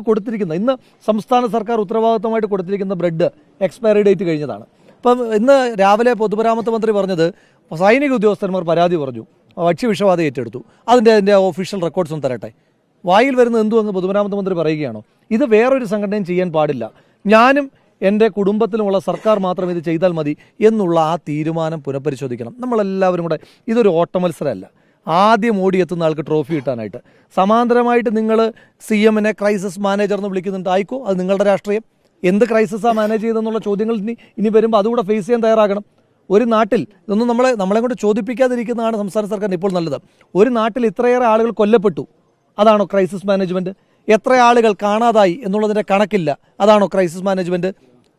കൊടുത്തിരിക്കുന്ന ഇന്ന് സംസ്ഥാന സർക്കാർ ഉത്തരവാദിത്തമായിട്ട് കൊടുത്തിരിക്കുന്ന ബ്രെഡ് എക്സ്പയറി ഡേറ്റ് കഴിഞ്ഞതാണ്. അപ്പം ഇന്ന് രാവിലെ പൊതുമരാമത്ത് മന്ത്രി പറഞ്ഞത് സൈനിക ഉദ്യോഗസ്ഥന്മാർ പരാതി പറഞ്ഞു. ഭക്ഷ്യവിഷവാദം ഏറ്റെടുത്തു. അതിന്റെ അതിന്റെ ഒഫീഷ്യൽ റെക്കോർഡ്സ് ഒന്ന് തരട്ടെ. വായിൽ വരുന്ന എന്തു എന്ന് പൊതുമരാമത്ത് മന്ത്രി പറയുകയാണോ? ഇത് വേറൊരു സംഘടനയും ചെയ്യാൻ പാടില്ല. ഞാനും എന്റെ കുടുംബത്തിലുമുള്ള സർക്കാർ മാത്രം ഇത് ചെയ്താൽ മതി എന്നുള്ള ആ തീരുമാനം പുനഃപരിശോധിക്കണം. നമ്മളെല്ലാവരും കൂടെ ഇതൊരു ഓട്ട മത്സരമല്ല. ആദ്യം ഓടിയെത്തുന്ന ആൾക്ക് ട്രോഫി കിട്ടാനായിട്ട്. സമാന്തരമായിട്ട് നിങ്ങൾ സി എമ്മിനെ ക്രൈസിസ് മാനേജർ എന്ന് വിളിക്കുന്നുണ്ട്. ആയിക്കോ അത് നിങ്ങളുടെ രാഷ്ട്രീയം. എന്ത് ക്രൈസിസാണ് മാനേജ് ചെയ്തെന്നുള്ള ചോദ്യങ്ങൾ ഇനി ഇനി വരുമ്പോൾ അതുകൂടെ ഫേസ് ചെയ്യാൻ തയ്യാറാകണം. ഒരു നാട്ടിൽ ഇതൊന്നും നമ്മളെ നമ്മളെ കൊണ്ട് ചോദിപ്പിക്കാതിരിക്കുന്നതാണ് സംസ്ഥാന സർക്കാരിന് ഇപ്പോൾ നല്ലത്. ഒരു നാട്ടിൽ ഇത്രയേറെ ആളുകൾ കൊല്ലപ്പെട്ടു. അതാണോ ക്രൈസിസ് മാനേജ്മെന്റ് എത്ര ആളുകൾ കാണാതായി എന്നുള്ളതിന്റെ കണക്കില്ല. അതാണോ ക്രൈസിസ് മാനേജ്മെന്റ്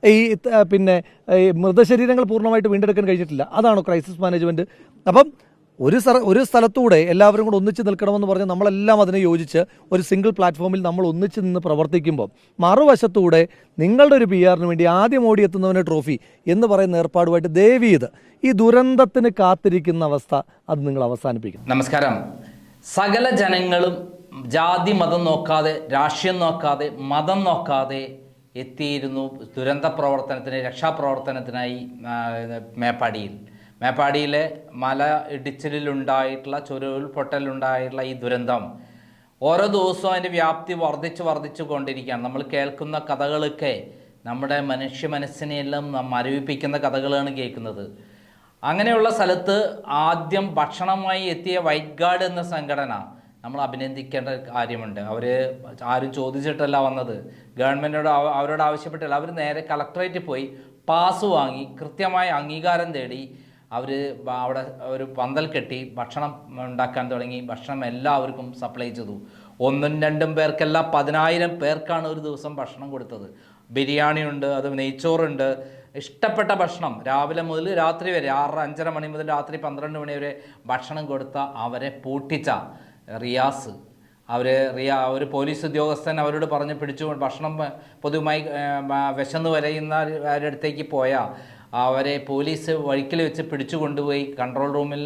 ഈ പിന്നെ മൃതശരീരങ്ങൾ പൂർണമായിട്ട് വീണ്ടെടുക്കാൻ കഴിഞ്ഞിട്ടില്ല. അതാണോ ക്രൈസിസ് മാനേജ്മെന്റ് അപ്പം ഒരു സ്ഥല ഒരു സ്ഥലത്തൂടെ എല്ലാവരും കൂടെ ഒന്നിച്ച് നിൽക്കണമെന്ന് പറഞ്ഞ് നമ്മളെല്ലാം അതിനെ യോജിച്ച് ഒരു സിംഗിൾ പ്ലാറ്റ്ഫോമിൽ നമ്മൾ ഒന്നിച്ച് നിന്ന് പ്രവർത്തിക്കുമ്പോൾ മറുവശത്തൂടെ നിങ്ങളുടെ ഒരു പി ആറിന് വേണ്ടി ആദ്യം ഓടിയെത്തുന്നവന് ട്രോഫി എന്ന് പറയുന്ന ഏർപ്പാടുമായിട്ട് ദേവീത് ചെയ്ത് ഈ ദുരന്തത്തിന് കാത്തിരിക്കുന്ന അവസ്ഥ അത് നിങ്ങൾ അവസാനിപ്പിക്കും നമസ്കാരം. സകല ജനങ്ങളും ജാതി മതം നോക്കാതെ രാഷ്ട്രീയം നോക്കാതെ മതം നോക്കാതെ എത്തിയിരുന്നു ദുരന്ത പ്രവർത്തനത്തിന് രക്ഷാപ്രവർത്തനത്തിനായി മേപ്പാടിയിൽ. മേപ്പാടിയിലെ മല ഇടിച്ചിലുണ്ടായിട്ടുള്ള ചുരുൾപൊട്ടലുണ്ടായിട്ടുള്ള ഈ ദുരന്തം ഓരോ ദിവസവും അതിന്റെ വ്യാപ്തി വർദ്ധിച്ച് വർദ്ധിച്ചു കൊണ്ടിരിക്കുകയാണ്. നമ്മൾ കേൾക്കുന്ന കഥകളൊക്കെ നമ്മുടെ മനുഷ്യ മനസ്സിനെയെല്ലാം മരവിപ്പിക്കുന്ന കഥകളാണ് കേൾക്കുന്നത്. അങ്ങനെയുള്ള സ്ഥലത്ത് ആദ്യം ഭക്ഷണമായി എത്തിയ വൈറ്റ് ഗാർഡ് എന്ന സംഘടന നമ്മൾ അഭിനന്ദിക്കേണ്ട കാര്യമുണ്ട്. അവർ ആരും ചോദിച്ചിട്ടല്ല വന്നത്. ഗവൺമെന്റിനോട് അവരോട് ആവശ്യപ്പെട്ടില്ല. അവർ നേരെ കളക്ടറേറ്റ് പോയി പാസ് വാങ്ങി കൃത്യമായ അംഗീകാരം തേടി അവർ അവിടെ ഒരു പന്തൽ കെട്ടി ഭക്ഷണം ഉണ്ടാക്കാൻ തുടങ്ങി. ഭക്ഷണം എല്ലാവർക്കും സപ്ലൈ ചെയ്തു. ഒന്നും രണ്ടും പേർക്കല്ല പതിനായിരം പേർക്കാണ് ഒരു ദിവസം ഭക്ഷണം കൊടുത്തത്. ബിരിയാണി ഉണ്ട് അത് നെയ്ച്ചോറുണ്ട്. ഇഷ്ടപ്പെട്ട ഭക്ഷണം. രാവിലെ മുതൽ രാത്രി വരെ ആറ് അഞ്ചര മണി മുതൽ രാത്രി പന്ത്രണ്ട് മണി വരെ ഭക്ഷണം കൊടുത്ത അവരെ പൂട്ടിച്ച റിയാസ്. അവർ റിയാ ഒരു പോലീസ് ഉദ്യോഗസ്ഥൻ അവരോട് പറഞ്ഞ് പിടിച്ചു ഭക്ഷണം പൊതുവായി വിശന്ന് വരയുന്ന അടുത്തേക്ക് പോയാൽ അവരെ പോലീസ് വഴിക്കൽ വെച്ച് പിടിച്ചു കൊണ്ടുപോയി. കൺട്രോൾ റൂമിൽ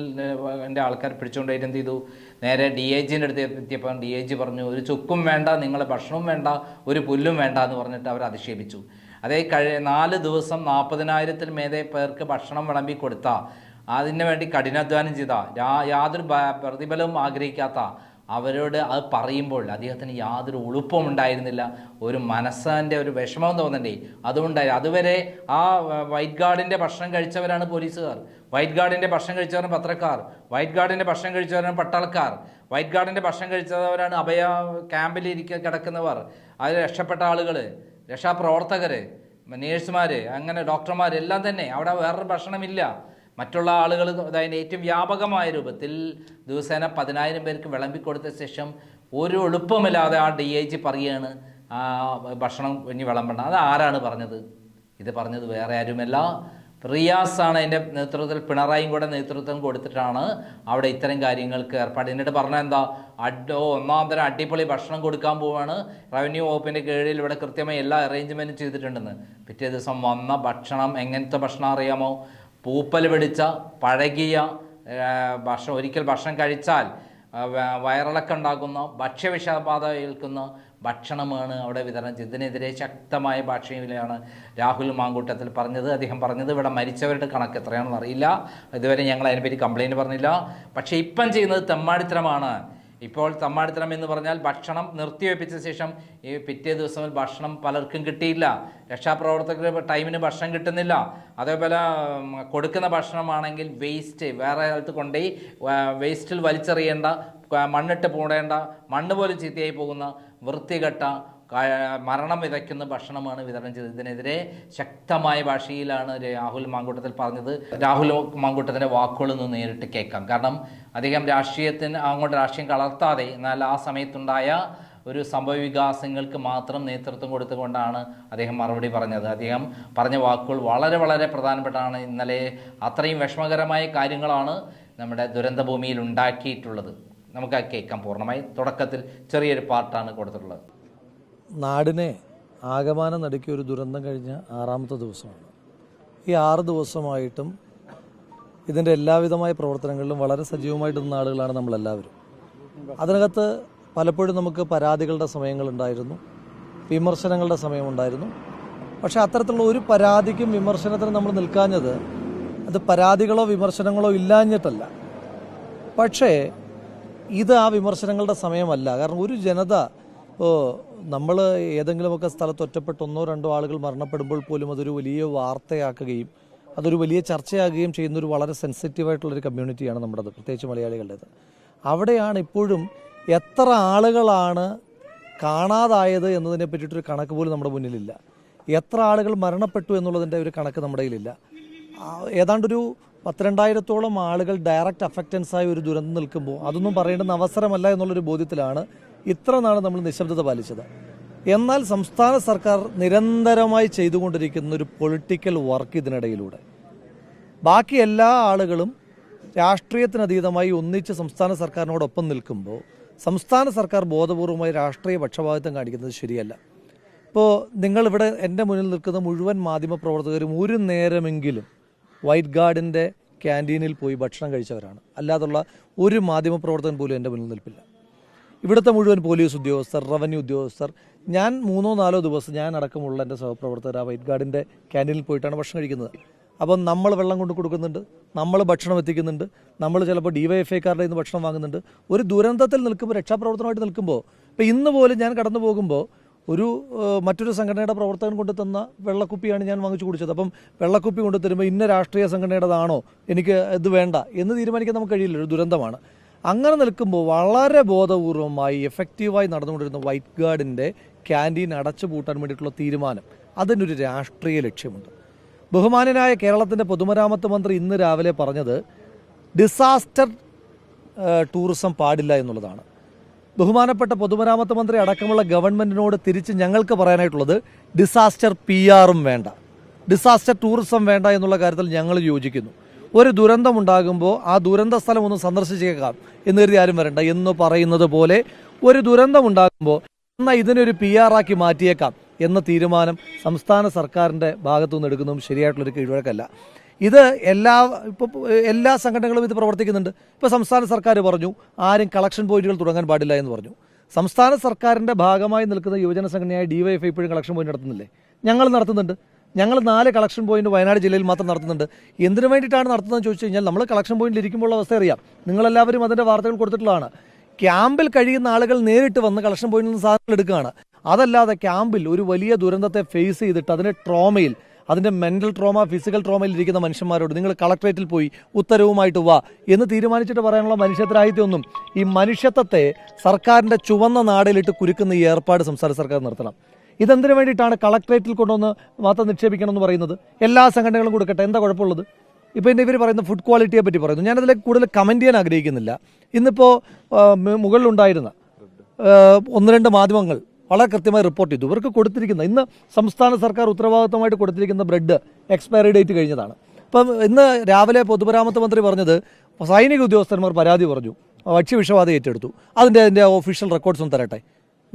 എന്റെ ആൾക്കാർ പിടിച്ചുകൊണ്ടുപോയിട്ട് എന്ത് ചെയ്തു നേരെ ഡി ഐ ജിന്റെ അടുത്ത് എത്തിയപ്പോൾ ഡി ഐ ജി പറഞ്ഞു ഒരു ചുക്കും വേണ്ട നിങ്ങളെ ഭക്ഷണവും വേണ്ട ഒരു പുല്ലും വേണ്ട എന്ന് പറഞ്ഞിട്ട് അവർ അധിക്ഷേപിച്ചു. അതേ കഴി നാല് ദിവസം നാൽപ്പതിനായിരത്തിൽ മേലെ പേർക്ക് ഭക്ഷണം വിളമ്പി കൊടുത്ത അതിനു വേണ്ടി കഠിനാധ്വാനം ചെയ്ത യാതൊരു പ്രതിഫലവും ആഗ്രഹിക്കാത്ത അവരോട് അത് പറയുമ്പോൾ അദ്ദേഹത്തിന് യാതൊരു ഉളുപ്പും ഉണ്ടായിരുന്നില്ല. ഒരു മനസ്സിന്റെ ഒരു വിഷമം തോന്നണ്ടേ. അതുകൊണ്ടായി അതുവരെ ആ വൈറ്റ് ഗാർഡിന്റെ ഭക്ഷണം കഴിച്ചവരാണ് പോലീസുകാർ. വൈറ്റ് ഗാർഡിന്റെ ഭക്ഷണം കഴിച്ചവരാണ് പത്രക്കാർ. വൈറ്റ് ഗാർഡിന്റെ ഭക്ഷണം കഴിച്ചവരാണ് പട്ടാളക്കാർ. വൈറ്റ് ഗാർഡിന്റെ ഭക്ഷണം കഴിച്ചവരാണ് അഭയ ക്യാമ്പിൽ ഇരിക്ക കിടക്കുന്നവർ. അതിൽ രക്ഷപ്പെട്ട ആളുകൾ രക്ഷാപ്രവർത്തകർ നേഴ്സുമാർ അങ്ങനെ ഡോക്ടർമാർ എല്ലാം തന്നെ. അവിടെ വേറൊരു ഭക്ഷണമില്ല. മറ്റുള്ള ആളുകൾ അതായത് ഏറ്റവും വ്യാപകമായ രൂപത്തിൽ ദിവസേന പതിനായിരം പേർക്ക് വിളമ്പിക്കൊടുത്ത ശേഷം ഒരു എളുപ്പമില്ലാതെ ആ ഡി ഐ ജി പറയുകയാണ് ഭക്ഷണം ഇനി വിളമ്പണം. അത് ആരാണ് പറഞ്ഞത്? ഇത് പറഞ്ഞത് വേറെ ആരുമല്ല. റിയാസാണ് അതിന്റെ നേതൃത്വത്തിൽ പിണറായിയും കൂടെ നേതൃത്വം കൊടുത്തിട്ടാണ് അവിടെ ഇത്തരം കാര്യങ്ങൾക്ക് ഏർപ്പാട്. എന്നിട്ട് പറഞ്ഞ എന്താ? അഡോ ഒന്നാം തരം അടിപൊളി ഭക്ഷണം കൊടുക്കാൻ പോവാണ്. റവന്യൂ വകുപ്പിന്റെ കീഴിൽ ഇവിടെ കൃത്യമായി എല്ലാ അറേഞ്ച്മെന്റും ചെയ്തിട്ടുണ്ടെന്ന്. പിറ്റേ ദിവസം വന്ന ഭക്ഷണം എങ്ങനത്തെ ഭക്ഷണം അറിയാമോ? പൂപ്പൽ പിടിച്ച പഴകിയ ഭക്ഷണം ഒരിക്കൽ ഭക്ഷണം കഴിച്ചാൽ വയറിളക്കം ഉണ്ടാക്കുന്ന ഭക്ഷ്യവിഷബാധ ഏൽക്കുന്ന ഭക്ഷണമാണ് അവിടെ വിതരണം ചെയ്തത്. ഇതിനെതിരെ ശക്തമായ ഭാഷയിലാണ് രാഹുൽ മാങ്കൂട്ടത്തിൽ പറഞ്ഞത്. അദ്ദേഹം പറഞ്ഞത് ഇവിടെ മരിച്ചവരുടെ കണക്ക് എത്രയാണെന്ന് അറിയില്ല. ഇതുവരെ ഞങ്ങൾ അതിനെപ്പറ്റി കംപ്ലയിന്റ് പറഞ്ഞില്ല. പക്ഷേ ഇപ്പം ചെയ്യുന്നത് തെമ്മാടിത്തരമാണ്. ഇപ്പോൾ തമ്മാടിത്തരം എന്ന് പറഞ്ഞാൽ ഭക്ഷണം നിർത്തിവെപ്പിച്ച ശേഷം ഈ പിറ്റേ ദിവസം ഭക്ഷണം പലർക്കും കിട്ടിയില്ല. രക്ഷാപ്രവർത്തകർ ടൈമിന് ഭക്ഷണം കിട്ടുന്നില്ല. അതേപോലെ കൊടുക്കുന്ന ഭക്ഷണമാണെങ്കിൽ വേസ്റ്റ് വേറെ സ്ഥലത്ത് കൊണ്ടുപോയി വേസ്റ്റിൽ വലിച്ചെറിയേണ്ട മണ്ണിട്ട് പൂടേണ്ട മണ്ണ് പോലും ചീത്തയായി പോകുന്ന വൃത്തികെട്ട മരണം വിതയ്ക്കുന്ന ഭക്ഷണമാണ് വിതരണം ചെയ്തത്. ഇതിനെതിരെ ശക്തമായ ഭാഷയിലാണ് രാഹുൽ മാങ്കൂട്ടത്തിൽ പറഞ്ഞത്. രാഹുൽ മാങ്കൂട്ടത്തിന്റെ വാക്കുകളൊന്ന് നേരിട്ട് കേൾക്കാം. കാരണം അദ്ദേഹം രാഷ്ട്രീയത്തിന് അങ്ങോട്ട് രാഷ്ട്രീയം കളർത്താതെ എന്നാൽ ആ സമയത്തുണ്ടായ ഒരു സംഭവ വികാസങ്ങൾക്ക് മാത്രം നേതൃത്വം കൊടുത്തുകൊണ്ടാണ് അദ്ദേഹം മറുപടി പറഞ്ഞത്. അദ്ദേഹം പറഞ്ഞ വാക്കുകൾ വളരെ വളരെ പ്രധാനപ്പെട്ടാണ് ഇന്നലെ അത്രയും വിഷമകരമായ കാര്യങ്ങളാണ് നമ്മുടെ ദുരന്തഭൂമിയിൽ ഉണ്ടാക്കിയിട്ടുള്ളത്. നമുക്ക് കേൾക്കാം. പൂർണമായി തുടക്കത്തിൽ ചെറിയൊരു പാർട്ടാണ് കൊടുത്തിട്ടുള്ളത്. നാടിനെ ആകമാനം നടുക്കിയ ഒരു ദുരന്തം കഴിഞ്ഞ ആറാമത്തെ ദിവസമാണ്. ഈ ആറ് ദിവസമായിട്ടും ഇതിന്റെ എല്ലാവിധമായ പ്രവർത്തനങ്ങളിലും വളരെ സജീവമായിട്ട് നിന്ന ആളുകളാണ് നമ്മളെല്ലാവരും. അതിനകത്ത് പലപ്പോഴും നമുക്ക് പരാതികളുടെ സമയങ്ങളുണ്ടായിരുന്നു വിമർശനങ്ങളുടെ സമയമുണ്ടായിരുന്നു. പക്ഷേ അത്തരത്തിലുള്ള ഒരു പരാതിക്കും വിമർശനത്തിനും നമ്മൾ നിൽക്കാഞ്ഞത് അത് പരാതികളോ വിമർശനങ്ങളോ ഇല്ലാഞ്ഞിട്ടല്ല. പക്ഷേ ഇത് ആ വിമർശനങ്ങളുടെ സമയമല്ല. കാരണം ഒരു ജനത നമ്മൾ ഏതെങ്കിലുമൊക്കെ സ്ഥലത്ത് ഒറ്റപ്പെട്ട് ഒന്നോ രണ്ടോ ആളുകൾ മരണപ്പെടുമ്പോൾ പോലും അതൊരു വലിയ വാർത്തയാക്കുകയും അതൊരു വലിയ ചർച്ചയാകുകയും ചെയ്യുന്ന ഒരു വളരെ സെൻസിറ്റീവായിട്ടുള്ളൊരു കമ്മ്യൂണിറ്റിയാണ് നമ്മുടേത് പ്രത്യേകിച്ച് മലയാളികളുടേത്. അവിടെയാണ് ഇപ്പോഴും എത്ര ആളുകളാണ് കാണാതായത് എന്നതിനെ പറ്റിയിട്ടൊരു കണക്ക് പോലും നമ്മുടെ മുന്നിലില്ല. എത്ര ആളുകൾ മരണപ്പെട്ടു എന്നുള്ളതിന്റെ ഒരു കണക്ക് നമ്മുടെ കയ്യിലില്ല. ഏതാണ്ടൊരു പത്തിരണ്ടായിരത്തോളം ആളുകൾ ഡയറക്റ്റ് അഫക്റ്റൻസായി ഒരു ദുരന്തം നിൽക്കുമ്പോൾ അതൊന്നും പറയേണ്ടുന്ന അവസരമല്ല എന്നുള്ളൊരു ബോധ്യത്തിലാണ് ഇത്ര നാൾ നമ്മൾ നിശബ്ദത പാലിച്ചത്. എന്നാൽ സംസ്ഥാന സർക്കാർ നിരന്തരമായി ചെയ്തുകൊണ്ടിരിക്കുന്ന ഒരു പൊളിറ്റിക്കൽ വർക്ക് ഇതിനിടയിലൂടെ. ബാക്കി എല്ലാ ആളുകളും രാഷ്ട്രീയത്തിനതീതമായി ഒന്നിച്ച് സംസ്ഥാന സർക്കാരിനോടൊപ്പം നിൽക്കുമ്പോൾ സംസ്ഥാന സർക്കാർ ബോധപൂർവമായി രാഷ്ട്രീയ പക്ഷപാതിത്വം കാണിക്കുന്നത് ശരിയല്ല. ഇപ്പോൾ നിങ്ങളിവിടെ എന്റെ മുന്നിൽ നിൽക്കുന്ന മുഴുവൻ മാധ്യമ പ്രവർത്തകരും ഒരു നേരമെങ്കിലും വൈറ്റ് ഗാർഡിന്റെ ക്യാന്റീനിൽ പോയി ഭക്ഷണം കഴിച്ചവരാണ്. അല്ലാതുള്ള ഒരു മാധ്യമ പ്രവർത്തകൻ പോലും എന്റെ മുന്നിൽ നിൽപ്പില്ല. ഇവിടുത്തെ മുഴുവൻ പോലീസ് ഉദ്യോഗസ്ഥർ റവന്യൂ ഉദ്യോഗസ്ഥർ ഞാൻ മൂന്നോ നാലോ ദിവസം ഞാൻ അടക്കമുള്ള എന്റെ സഹപ്രവർത്തകർ ആ വൈറ്റ് ഗാർഡിന്റെ ക്യാന്റീനിൽ പോയിട്ടാണ് ഭക്ഷണം കഴിക്കുന്നത്. അപ്പം നമ്മൾ വെള്ളം കൊണ്ട് കൊടുക്കുന്നുണ്ട് നമ്മൾ ഭക്ഷണം എത്തിക്കുന്നുണ്ട് നമ്മൾ ചിലപ്പോൾ ഡി വൈ എഫ് ഐക്കാരുടെ നിന്ന് ഭക്ഷണം വാങ്ങുന്നുണ്ട്. ഒരു ദുരന്തത്തിൽ നിൽക്കുമ്പോൾ രക്ഷാപ്രവർത്തനമായിട്ട് നിൽക്കുമ്പോൾ ഇപ്പം ഇന്ന് പോലും ഞാൻ കടന്നു പോകുമ്പോൾ ഒരു മറ്റൊരു സംഘടനയുടെ പ്രവർത്തകൻ കൊണ്ട് തന്ന വെള്ളക്കുപ്പിയാണ് ഞാൻ വാങ്ങിച്ചു കുടിച്ചത്. അപ്പം വെള്ളക്കുപ്പി കൊണ്ട് തരുമ്പോൾ ഇന്ന രാഷ്ട്രീയ സംഘടനയുടേതാണോ? എനിക്ക് ഇത് വേണ്ട എന്ന് തീരുമാനിക്കാൻ നമുക്ക് കഴിയില്ല. ഒരു ദുരന്തമാണ്. അങ്ങനെ നിൽക്കുമ്പോൾ വളരെ ബോധപൂർവമായി എഫക്റ്റീവായി നടന്നുകൊണ്ടിരുന്ന വൈറ്റ് ഗാർഡിന്റെ ക്യാന്റീൻ അടച്ചു പൂട്ടാൻ വേണ്ടിയിട്ടുള്ള തീരുമാനം അതിനൊരു രാഷ്ട്രീയ ലക്ഷ്യമുണ്ട്. ബഹുമാനനായ കേരളത്തിന്റെ പൊതുമരാമത്ത് മന്ത്രി ഇന്ന് രാവിലെ പറഞ്ഞത് ഡിസാസ്റ്റർ ടൂറിസം പാടില്ല എന്നുള്ളതാണ്. ബഹുമാനപ്പെട്ട പൊതുമരാമത്ത് മന്ത്രി അടക്കമുള്ള ഗവൺമെന്റിനോട് തിരിച്ച് ഞങ്ങൾക്ക് പറയാനായിട്ടുള്ളത് ഡിസാസ്റ്റർ പി ആറും വേണ്ട. ഡിസാസ്റ്റർ ടൂറിസം വേണ്ട എന്നുള്ള കാര്യത്തിൽ ഞങ്ങൾ യോജിക്കുന്നു. ഒരു ദുരന്തമുണ്ടാകുമ്പോൾ ആ ദുരന്ത സ്ഥലം ഒന്ന് സന്ദർശിച്ചേക്കാം എന്ന് കരുതി ആരും വരണ്ട. എന്ന് പറയുന്നത് പോലെ ഒരു ദുരന്തം ഉണ്ടാകുമ്പോൾ എന്നാൽ ഇതിനൊരു പി ആക്കി മാറ്റിയേക്കാം എന്ന തീരുമാനം സംസ്ഥാന സർക്കാരിന്റെ ഭാഗത്തു നിന്ന് എടുക്കുന്നതും ശരിയായിട്ടുള്ളൊരു കീഴ്വഴക്കല്ല. ഇത് എല്ലാ ഇപ്പോൾ എല്ലാ സംഘടനകളും ഇത് പ്രവർത്തിക്കുന്നുണ്ട്. ഇപ്പോൾ സംസ്ഥാന സർക്കാർ പറഞ്ഞു ആരും കളക്ഷൻ പോയിന്റുകൾ തുടങ്ങാൻ പാടില്ല എന്ന് പറഞ്ഞു. സംസ്ഥാന സർക്കാരിന്റെ ഭാഗമായി നിൽക്കുന്ന യുവജന സംഘടനയായ ഡിവൈഎഫ് ഇപ്പോഴും കളക്ഷൻ പോയിന്റ് നടത്തുന്നില്ലേ? ഞങ്ങൾ നടത്തുന്നുണ്ട്. ഞങ്ങൾ നാല് കളക്ഷൻ പോയിന്റ് വയനാട് ജില്ലയിൽ മാത്രം നടത്തുന്നുണ്ട്. എന്തിനു വേണ്ടിയിട്ടാണ് നടത്തുന്നത് ചോദിച്ചു കഴിഞ്ഞാൽ നമ്മൾ കളക്ഷൻ പോയിന്റിൽ ഇരിക്കുമ്പോൾ അവസ്ഥ അറിയാം. നിങ്ങളെല്ലാവരും അതിന്റെ വാർത്തകൾ കൊടുത്തിട്ടുള്ളതാണ്. ക്യാമ്പിൽ കഴിയുന്ന ആളുകൾ നേരിട്ട് വന്ന് കളക്ഷൻ പോയിന്റിൽ നിന്ന് സാധനങ്ങൾ എടുക്കുകയാണ്. അതല്ലാതെ ക്യാമ്പിൽ ഒരു വലിയ ദുരന്തത്തെ ഫേസ് ചെയ്തിട്ട് അതിന്റെ ട്രോമയിൽ അതിന്റെ മെന്റൽ ട്രോമ ഫിസിക്കൽ ട്രോമയിൽ ഇരിക്കുന്ന മനുഷ്യന്മാരോട് നിങ്ങൾ കളക്ട്രേറ്റിൽ പോയി ഉത്തരവുമായിട്ട് വാ എന്ന് തീരുമാനിച്ചിട്ട് പറയാനുള്ള മനുഷ്യത്രാഹിത്യമൊന്നും ഈ മനുഷ്യത്വത്തെ സർക്കാരിന്റെ ചുവന്ന നാടിലിട്ട് കുരുക്കുന്ന ഈ ഏർപ്പാട് സംസ്ഥാന സർക്കാർ നിർത്തണം. ഇതെന്തിനു വേണ്ടിയിട്ടാണ് കളക്ട്രേറ്റിൽ കൊണ്ടുവന്ന് മാത്രം നിക്ഷേപിക്കണം എന്ന് പറയുന്നത്? എല്ലാ സംഘടനകളും കൊടുക്കട്ടെ എന്താ കുഴപ്പമുള്ളത്? ഇപ്പോൾ ഇന്ന് ഇവർ പറയുന്ന ഫുഡ് ക്വാളിറ്റിയെ പറ്റി പറയുന്നു. ഞാനതിലേക്ക് കൂടുതൽ കമന്റ് ചെയ്യാൻ ആഗ്രഹിക്കുന്നില്ല. ഇന്നിപ്പോൾ മുകളിലുണ്ടായിരുന്ന ഒന്ന് രണ്ട് മാധ്യമങ്ങൾ വളരെ കൃത്യമായി റിപ്പോർട്ട് ചെയ്തു. ഇവർക്ക് കൊടുത്തിരിക്കുന്ന ഇന്ന് സംസ്ഥാന സർക്കാർ ഉത്തരവാദിത്തമായിട്ട് കൊടുത്തിരിക്കുന്ന ബ്രെഡ് എക്സ്പയറി ഡേറ്റ് കഴിഞ്ഞതാണ്. അപ്പം ഇന്ന് രാവിലെ പൊതുമരാമത്ത് മന്ത്രി പറഞ്ഞത് സൈനിക ഉദ്യോഗസ്ഥന്മാർ പരാതി പറഞ്ഞു. ഭക്ഷ്യവിഷവാദം ഏറ്റെടുത്തു. അതിന്റെ അതിന്റെ ഒഫീഷ്യൽ റെക്കോർഡ്സും തരട്ടെ.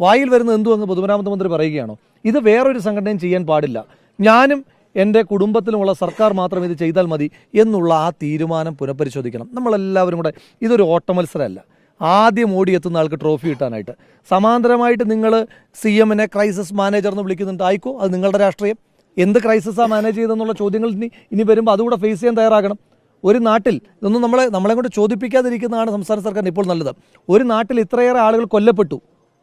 വായിൽ വരുന്ന എന്തു എന്ന് പൊതുമരാമത്ത് മന്ത്രി പറയുകയാണോ? ഇത് വേറൊരു സംഘടനയും ചെയ്യാൻ പാടില്ല. ഞാനും എന്റെ കുടുംബത്തിലുമുള്ള സർക്കാർ മാത്രം ഇത് ചെയ്താൽ മതി എന്നുള്ള ആ തീരുമാനം പുനഃപരിശോധിക്കണം. നമ്മളെല്ലാവരും കൂടെ ഇതൊരു ഓട്ട മത്സരമല്ല ആദ്യം ഓടിയെത്തുന്ന ആൾക്ക് ട്രോഫി കിട്ടാനായിട്ട്. സമാന്തരമായിട്ട് നിങ്ങൾ സി എമ്മിനെ ക്രൈസിസ് മാനേജർ എന്ന് വിളിക്കുന്നുണ്ട്. ആയിക്കോ അത് നിങ്ങളുടെ രാഷ്ട്രീയം. എന്ത് ക്രൈസിസാണ് മാനേജ് ചെയ്തെന്നുള്ള ചോദ്യങ്ങൾ ഇനി ഇനി വരുമ്പോൾ അതുകൂടെ ഫേസ് ചെയ്യാൻ തയ്യാറാകണം. ഒരു നാട്ടിൽ ഇതൊന്നും നമ്മളെ നമ്മളെ കൊണ്ട് ചോദിപ്പിക്കാതിരിക്കുന്നതാണ് സംസ്ഥാന സർക്കാരിന് ഇപ്പോൾ നല്ലത്. ഒരു നാട്ടിൽ ഇത്രയേറെ ആളുകൾ കൊല്ലപ്പെട്ടു.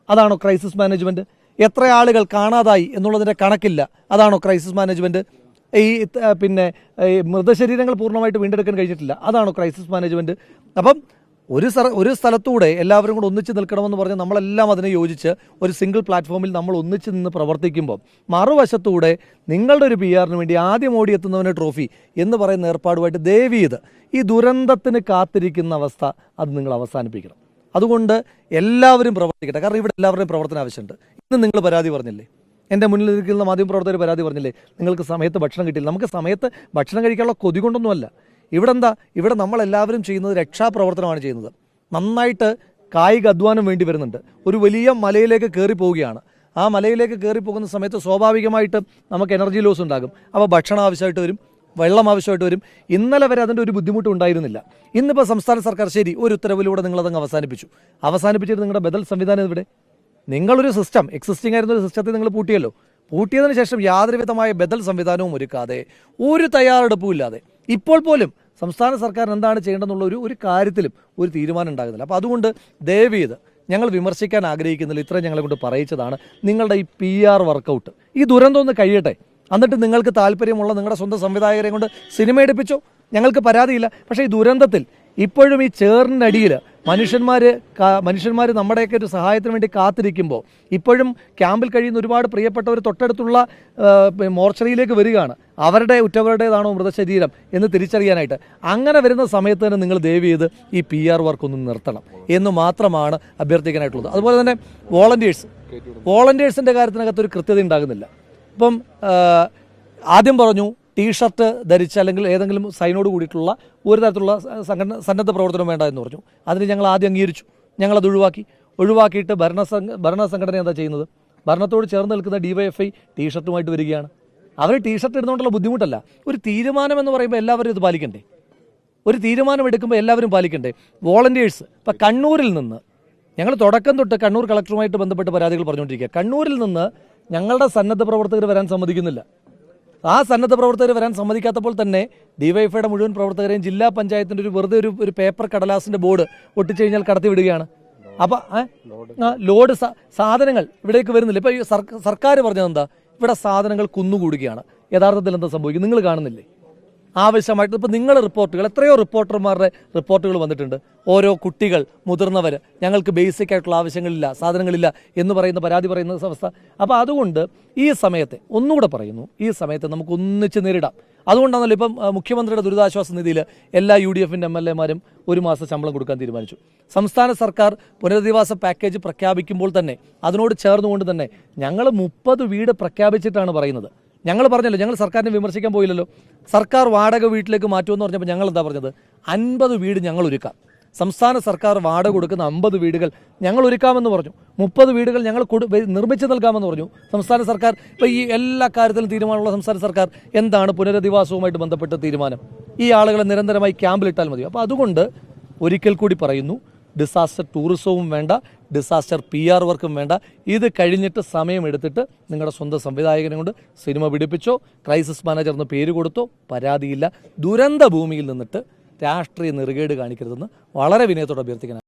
അതാണോ ക്രൈസിസ് മാനേജ്മെന്റ് എത്ര ആളുകൾ കാണാതായി എന്നുള്ളതിന്റെ കണക്കില്ല. അതാണോ ക്രൈസിസ് മാനേജ്മെന്റ് ഈ പിന്നെ മൃതശരീരങ്ങൾ പൂർണമായിട്ട് വീണ്ടെടുക്കാൻ കഴിഞ്ഞിട്ടില്ല. അതാണോ ക്രൈസിസ് മാനേജ്മെന്റ് അപ്പം ഒരു സ്ഥല ഒരു സ്ഥലത്തൂടെ എല്ലാവരും കൂടെ ഒന്നിച്ച് നിൽക്കണമെന്ന് പറഞ്ഞ് നമ്മളെല്ലാം അതിനെ യോജിച്ച് ഒരു സിംഗിൾ പ്ലാറ്റ്ഫോമിൽ നമ്മൾ ഒന്നിച്ച് നിന്ന് പ്രവർത്തിക്കുമ്പോൾ മറുവശത്തൂടെ നിങ്ങളുടെ ഒരു പി ആറിന് വേണ്ടി ആദ്യം ഓടിയെത്തുന്നവന് ട്രോഫി എന്ന് പറയുന്ന ഏർപ്പാടുമായിട്ട് ദയവ് ഈ ദുരന്തത്തിന് കാത്തിരിക്കുന്ന അവസ്ഥ അത് നിങ്ങൾ അവസാനിപ്പിക്കണം. അതുകൊണ്ട് എല്ലാവരും പ്രവർത്തിക്കട്ടെ. കാരണം ഇവിടെ എല്ലാവരുടെയും പ്രവർത്തനം ആവശ്യമുണ്ട്. ഇന്ന് നിങ്ങൾ പരാതി പറഞ്ഞില്ലേ? എന്റെ മുന്നിൽ ഇരിക്കുന്ന മാധ്യമപ്രവർത്തകർ പരാതി പറഞ്ഞില്ലേ? നിങ്ങൾക്ക് സമയത്ത് ഭക്ഷണം കിട്ടിയില്ല. നമുക്ക് സമയത്ത് ഭക്ഷണം കഴിക്കാനുള്ള കൊതി കൊണ്ടൊന്നുമല്ല. ഇവിടെ എന്താ ഇവിടെ നമ്മളെല്ലാവരും ചെയ്യുന്നത് രക്ഷാപ്രവർത്തനമാണ് ചെയ്യുന്നത്. നന്നായിട്ട് കായിക അധ്വാനം വേണ്ടി വരുന്നുണ്ട്. ഒരു വലിയ മലയിലേക്ക് കയറി പോവുകയാണ് ആ മലയിലേക്ക് കയറി പോകുന്ന സമയത്ത് സ്വാഭാവികമായിട്ട് നമുക്ക് എനർജി ലോസ് ഉണ്ടാകും. അപ്പോൾ ഭക്ഷണം ആവശ്യമായിട്ട് വരും വെള്ളം ആവശ്യമായിട്ട് വരും. ഇന്നലെ വരെ അതിന്റെ ഒരു ബുദ്ധിമുട്ട് ഉണ്ടായിരുന്നില്ല. ഇന്നിപ്പോൾ സംസ്ഥാന സർക്കാർ ശരി ഒരു ഉത്തരവിലൂടെ നിങ്ങളതങ്ങ് അവസാനിപ്പിച്ചു. അവസാനിപ്പിച്ചിട്ട് നിങ്ങളുടെ ബദൽ സംവിധാനം ഇവിടെ നിങ്ങളൊരു സിസ്റ്റം എക്സിസ്റ്റിംഗ് ആയിരുന്ന ഒരു സിസ്റ്റത്തെ നിങ്ങൾ പൂട്ടിയല്ലോ. പൂട്ടിയതിന് ശേഷം യാതൊരുവിധമായ ബദൽ സംവിധാനവും ഒരുക്കാതെ ഒരു തയ്യാറെടുപ്പും ഇല്ലാതെ ഇപ്പോൾ പോലും സംസ്ഥാന സർക്കാർ എന്താണ് ചെയ്യേണ്ടതെന്നുള്ള ഒരു ഒരു കാര്യത്തിലും ഒരു തീരുമാനം ഉണ്ടാകുന്നില്ല. അപ്പോൾ അതുകൊണ്ട് ദയവ് ചെയ്ത് ഞങ്ങൾ വിമർശിക്കാൻ ആഗ്രഹിക്കുന്നില്ല. ഇത്രയും ഞങ്ങളെ കൊണ്ട് പറയിച്ചതാണ്. നിങ്ങളുടെ ഈ പി ആർ വർക്കൗട്ട് ഈ ദുരന്തം ഒന്ന് കഴിയട്ടെ. എന്നിട്ട് നിങ്ങൾക്ക് താല്പര്യമുള്ള നിങ്ങളുടെ സ്വന്തം സംവിധായകരെ കൊണ്ട് സിനിമ എടുപ്പിച്ചോ. ഞങ്ങൾക്ക് പരാതിയില്ല. പക്ഷേ ഈ ദുരന്തത്തിൽ ഇപ്പോഴും ഈ ചേറിനടിയിൽ മനുഷ്യന്മാർ മനുഷ്യന്മാർ നമ്മുടെയൊക്കെ ഒരു സഹായത്തിന് വേണ്ടി കാത്തിരിക്കുമ്പോൾ ഇപ്പോഴും ക്യാമ്പിൽ കഴിയുന്ന ഒരുപാട് പ്രിയപ്പെട്ടവർ തൊട്ടടുത്തുള്ള മോർച്ചറിയിലേക്ക് വരികയാണ്. അവരുടെ ഉറ്റവരുടേതാണോ മൃതശരീരം എന്ന് തിരിച്ചറിയാനായിട്ട്. അങ്ങനെ വരുന്ന സമയത്ത് തന്നെ നിങ്ങൾ ദയവ് ചെയ്ത് ഈ പി ആർ വർക്ക് ഒന്ന് നിർത്തണം എന്ന് മാത്രമാണ് അഭ്യർത്ഥിക്കാനായിട്ടുള്ളത്. അതുപോലെ തന്നെ വോളണ്ടിയേഴ്സ്. വോളണ്ടിയേഴ്സിന്റെ കാര്യത്തിനകത്ത് ഒരു കൃത്യത ഉണ്ടാകുന്നില്ല. ഇപ്പം ആദ്യം പറഞ്ഞു ടീഷർട്ട് ധരിച്ച അല്ലെങ്കിൽ ഏതെങ്കിലും സൈനോട് കൂടിയിട്ടുള്ള ഒരു തരത്തിലുള്ള സംഘടന സന്നദ്ധ പ്രവർത്തനം വേണ്ട എന്ന് പറഞ്ഞു. അതിന് ഞങ്ങൾ ആദ്യം അംഗീകരിച്ചു. ഞങ്ങളത് ഒഴിവാക്കി. ഒഴിവാക്കിയിട്ട് ഭരണ ഭരണ സംഘടന എന്താ ചെയ്യുന്നത്? ഭരണത്തോട് ചേർന്ന് നിൽക്കുന്ന ഡിവൈഎഫ്ഐ ടീഷർട്ടുമായിട്ട് വരികയാണ്. അവർ ടീഷർട്ട് ഇടുന്നതുകൊണ്ടുള്ള ബുദ്ധിമുട്ടല്ല. ഒരു തീരുമാനം എന്ന് പറയുമ്പോൾ എല്ലാവരും ഇത് പാലിക്കണ്ടേ? ഒരു തീരുമാനം എടുക്കുമ്പോൾ എല്ലാവരും പാലിക്കണ്ടേ? വോളണ്ടിയേഴ്സ് ഇപ്പം കണ്ണൂരിൽ നിന്ന് ഞങ്ങൾ തുടക്കം തൊട്ട് കണ്ണൂർ കളക്ടറുമായിട്ട് ബന്ധപ്പെട്ട് പരാതികൾ പറഞ്ഞുകൊണ്ടിരിക്കുക കണ്ണൂരിൽ നിന്ന് ഞങ്ങളുടെ സന്നദ്ധ പ്രവർത്തകർ വരാൻ സമ്മതിക്കുന്നില്ല. ആ സന്നദ്ധ പ്രവർത്തകർ വരാൻ സമ്മതിക്കാത്തപ്പോൾ തന്നെ ഡിവൈഫൈയുടെ മുഴുവൻ പ്രവർത്തകരെയും ജില്ലാ പഞ്ചായത്തിന്റെ ഒരു വെറുതെ ഒരു ഒരു പേപ്പർ കടലാസിന്റെ ബോർഡ് ഒട്ടിച്ചു കഴിഞ്ഞാൽ കടത്തി വിടുകയാണ് അപ്പൊ ഏ? ലോഡ് സാധനങ്ങൾ ഇവിടേക്ക് വരുന്നില്ല. ഇപ്പൊ സർക്കാർ പറഞ്ഞത് എന്താ ഇവിടെ സാധനങ്ങൾ കുന്നുകൂടുകയാണ്. യഥാർത്ഥത്തിൽ എന്താ സംഭവിക്കും നിങ്ങൾ കാണുന്നില്ലേ? ആവശ്യമായിട്ട് ഇപ്പോൾ നിങ്ങളുടെ റിപ്പോർട്ടുകൾ എത്രയോ റിപ്പോർട്ടർമാരുടെ റിപ്പോർട്ടുകൾ വന്നിട്ടുണ്ട്. ഓരോ കുട്ടികൾ മുതിർന്നവർ ഞങ്ങൾക്ക് ബേസിക് ആയിട്ടുള്ള ആവശ്യങ്ങളില്ല സാധനങ്ങളില്ല എന്ന് പറയുന്ന പരാതി പറയുന്ന അവസ്ഥ. അപ്പോൾ അതുകൊണ്ട് ഈ സമയത്തെ ഒന്നുകൂടെ പറയുന്നു ഈ സമയത്തെ നമുക്ക് ഒന്നിച്ച് നേരിടാം. അതുകൊണ്ടാണല്ലോ ഇപ്പം മുഖ്യമന്ത്രിയുടെ ദുരിതാശ്വാസ നിധിയിൽ എല്ലാ യു ഡി എഫിന്റെ എം എൽ എമാരും ഒരു മാസം ശമ്പളം കൊടുക്കാൻ തീരുമാനിച്ചു. സംസ്ഥാന സർക്കാർ പുനരധിവാസ പാക്കേജ് പ്രഖ്യാപിക്കുമ്പോൾ തന്നെ അതിനോട് ചേർന്നുകൊണ്ട് തന്നെ ഞങ്ങൾ മുപ്പത് വീട് പ്രഖ്യാപിച്ചിട്ടാണ് പറയുന്നത്. ഞങ്ങൾ പറഞ്ഞല്ലോ ഞങ്ങൾ സർക്കാരിനെ വിമർശിക്കാൻ പോയില്ലല്ലോ. സർക്കാർ വാടക വീട്ടിലേക്ക് മാറ്റുമെന്ന് പറഞ്ഞപ്പോൾ ഞങ്ങൾ എന്താ പറഞ്ഞത്? അൻപത് വീട് ഞങ്ങൾ ഒരുക്കാം സംസ്ഥാന സർക്കാർ വാടക കൊടുക്കുന്ന അമ്പത് വീടുകൾ ഞങ്ങൾ ഒരുക്കാമെന്ന് പറഞ്ഞു. മുപ്പത് വീടുകൾ ഞങ്ങൾ നിർമ്മിച്ച് നൽകാമെന്ന് പറഞ്ഞു. സംസ്ഥാന സർക്കാർ ഇപ്പോൾ ഈ എല്ലാ കാര്യത്തിലും തീരുമാനമുള്ള സംസ്ഥാന സർക്കാർ എന്താണ് പുനരധിവാസവുമായിട്ട് ബന്ധപ്പെട്ട തീരുമാനം? ഈ ആളുകളെ നിരന്തരമായി ക്യാമ്പിലിട്ടാൽ മതി. അപ്പോൾ അതുകൊണ്ട് ഒരിക്കൽ കൂടി പറയുന്നു ഡിസാസ്റ്റർ ടൂറിസവും വേണ്ട ഡിസാസ്റ്റർ പി ആർ വർക്കും വേണ്ട. ഇത് കഴിഞ്ഞിട്ട് സമയമെടുത്തിട്ട് നിങ്ങളുടെ സ്വന്തം സംവിധായകനെ കൊണ്ട് സിനിമ പിടിപ്പിച്ചോ ക്രൈസിസ് മാനേജർ എന്ന് പേര് കൊടുത്തോ പരാതിയില്ല. ദുരന്ത ഭൂമിയിൽ നിന്നിട്ട് രാഷ്ട്രീയ നെറുകേട് കാണിക്കരുതെന്ന് വളരെ വിനയത്തോടെ അഭ്യർത്ഥിക്കണം